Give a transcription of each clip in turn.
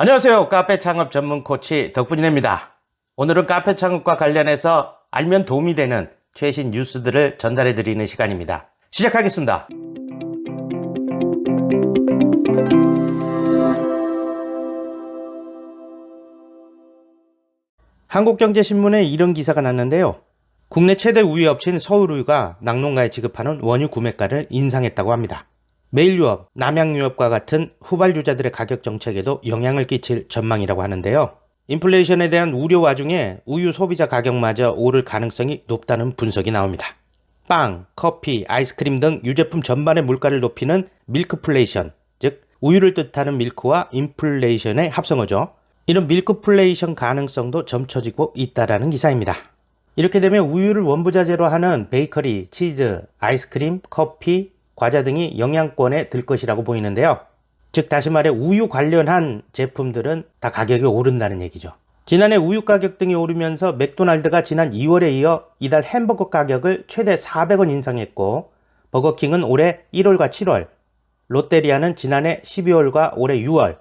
안녕하세요. 카페 창업 전문 코치 덕분이입니다. 오늘은 카페 창업과 관련해서 알면 도움이 되는 최신 뉴스들을 전달해 드리는 시간입니다. 시작하겠습니다. 한국경제신문에 이런 기사가 났는데요. 국내 최대 우유 업체인 서울우유가 낙농가에 지급하는 원유 구매가를 인상했다고 합니다. 메일유업, 남양유업과 같은 후발주자들의 가격 정책에도 영향을 끼칠 전망이라고 하는데요. 인플레이션에 대한 우려 와중에 우유 소비자 가격마저 오를 가능성이 높다는 분석이 나옵니다. 빵, 커피, 아이스크림 등 유제품 전반의 물가를 높이는 밀크플레이션, 즉 우유를 뜻하는 밀크와 인플레이션의 합성어죠. 이런 밀크플레이션 가능성도 점쳐지고 있다라는 기사입니다. 이렇게 되면 우유를 원부자재로 하는 베이커리, 치즈, 아이스크림, 커피, 과자 등이 영양권에 들 것이라고 보이는데요. 즉 다시 말해 우유 관련한 제품들은 다 가격이 오른다는 얘기죠. 지난해 우유 가격 등이 오르면서 맥도날드가 지난 2월에 이어 이달 햄버거 가격을 최대 400원 인상했고 버거킹은 올해 1월과 7월, 롯데리아는 지난해 12월과 올해 6월,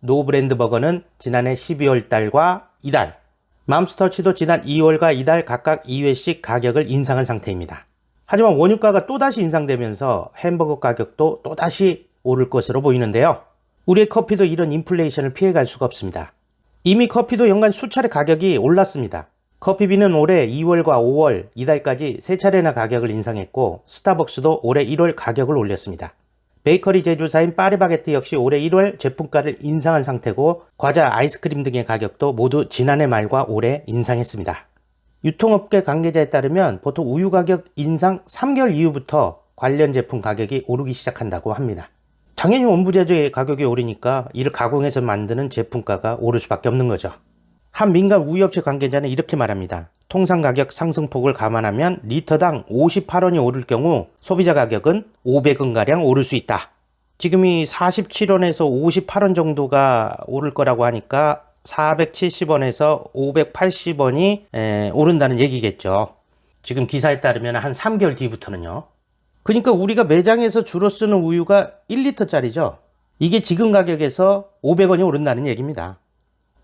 노브랜드 버거는 지난해 12월 달과 이달, 맘스터치도 지난 2월과 이달 각각 2회씩 가격을 인상한 상태입니다. 하지만 원유가가 또다시 인상되면서 햄버거 가격도 또다시 오를 것으로 보이는데요. 우리의 커피도 이런 인플레이션을 피해갈 수가 없습니다. 이미 커피도 연간 수차례 가격이 올랐습니다. 커피비는 올해 2월과 5월 이달까지 세 차례나 가격을 인상했고 스타벅스도 올해 1월 가격을 올렸습니다. 베이커리 제조사인 파리바게트 역시 올해 1월 제품가를 인상한 상태고 과자, 아이스크림 등의 가격도 모두 지난해 말과 올해 인상했습니다. 유통업계 관계자에 따르면 보통 우유 가격 인상 3개월 이후부터 관련 제품 가격이 오르기 시작한다고 합니다. 당연히 원부자재 가격이 오르니까 이를 가공해서 만드는 제품가가 오를 수밖에 없는 거죠. 한 민간 우유업체 관계자는 이렇게 말합니다. 통상 가격 상승폭을 감안하면 리터당 58원이 오를 경우 소비자 가격은 500원가량 오를 수 있다. 지금이 47원에서 58원 정도가 오를 거라고 하니까 470원에서 580원이 오른다는 얘기겠죠. 지금 기사에 따르면 한 3개월 뒤부터는요. 그러니까 우리가 매장에서 주로 쓰는 우유가 1리터짜리죠. 이게 지금 가격에서 500원이 오른다는 얘기입니다.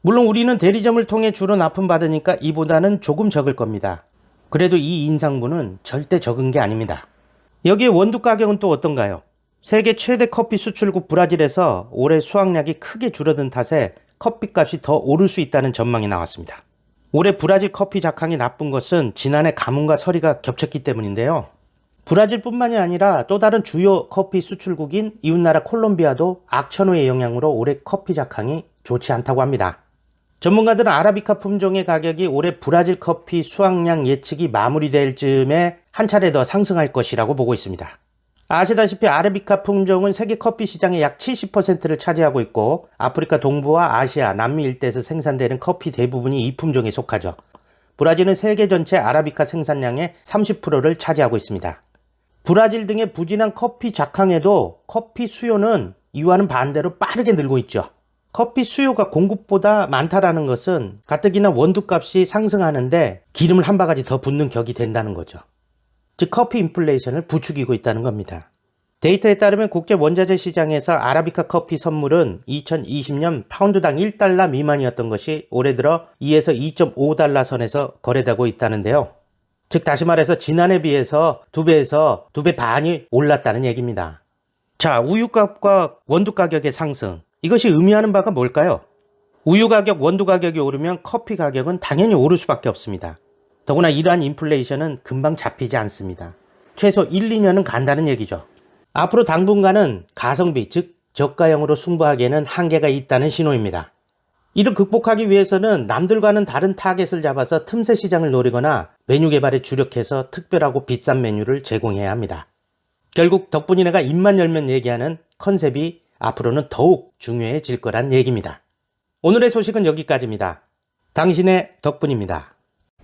물론 우리는 대리점을 통해 주로 납품받으니까 이보다는 조금 적을 겁니다. 그래도 이 인상분은 절대 적은 게 아닙니다. 여기에 원두 가격은 또 어떤가요? 세계 최대 커피 수출국 브라질에서 올해 수확량이 크게 줄어든 탓에 커피값이 더 오를 수 있다는 전망이 나왔습니다. 올해 브라질 커피 작황이 나쁜 것은 지난해 가뭄과 서리가 겹쳤기 때문인데요. 브라질뿐만이 아니라 또 다른 주요 커피 수출국인 이웃나라 콜롬비아도 악천후의 영향으로 올해 커피 작황이 좋지 않다고 합니다. 전문가들은 아라비카 품종의 가격이 올해 브라질 커피 수확량 예측이 마무리될 즈음에 한 차례 더 상승할 것이라고 보고 있습니다. 아시다시피 아라비카 품종은 세계 커피 시장의 약 70%를 차지하고 있고 아프리카 동부와 아시아, 남미 일대에서 생산되는 커피 대부분이 이 품종에 속하죠. 브라질은 세계 전체 아라비카 생산량의 30%를 차지하고 있습니다. 브라질 등의 부진한 커피 작황에도 커피 수요는 이와는 반대로 빠르게 늘고 있죠. 커피 수요가 공급보다 많다라는 것은 가뜩이나 원두값이 상승하는데 기름을 한 바가지 더 붓는 격이 된다는 거죠. 즉 커피 인플레이션을 부추기고 있다는 겁니다. 데이터에 따르면 국제 원자재 시장에서 아라비카 커피 선물은 2020년 파운드당 1달러 미만이었던 것이 올해 들어 2에서 2.5달러 선에서 거래되고 있다는데요. 즉 다시 말해서 지난해 비해서 두 배에서 두배 반이 올랐다는 얘기입니다. 자, 우유값과 원두 가격의 상승. 이것이 의미하는 바가 뭘까요? 우유 가격, 원두 가격이 오르면 커피 가격은 당연히 오를 수밖에 없습니다. 더구나 이러한 인플레이션은 금방 잡히지 않습니다. 최소 1, 2년은 간다는 얘기죠. 앞으로 당분간은 가성비, 즉 저가형으로 승부하기에는 한계가 있다는 신호입니다. 이를 극복하기 위해서는 남들과는 다른 타겟을 잡아서 틈새 시장을 노리거나 메뉴 개발에 주력해서 특별하고 비싼 메뉴를 제공해야 합니다. 결국 덕분이 네가 입만 열면 얘기하는 컨셉이 앞으로는 더욱 중요해질 거란 얘기입니다. 오늘의 소식은 여기까지입니다. 당신의 덕분입니다.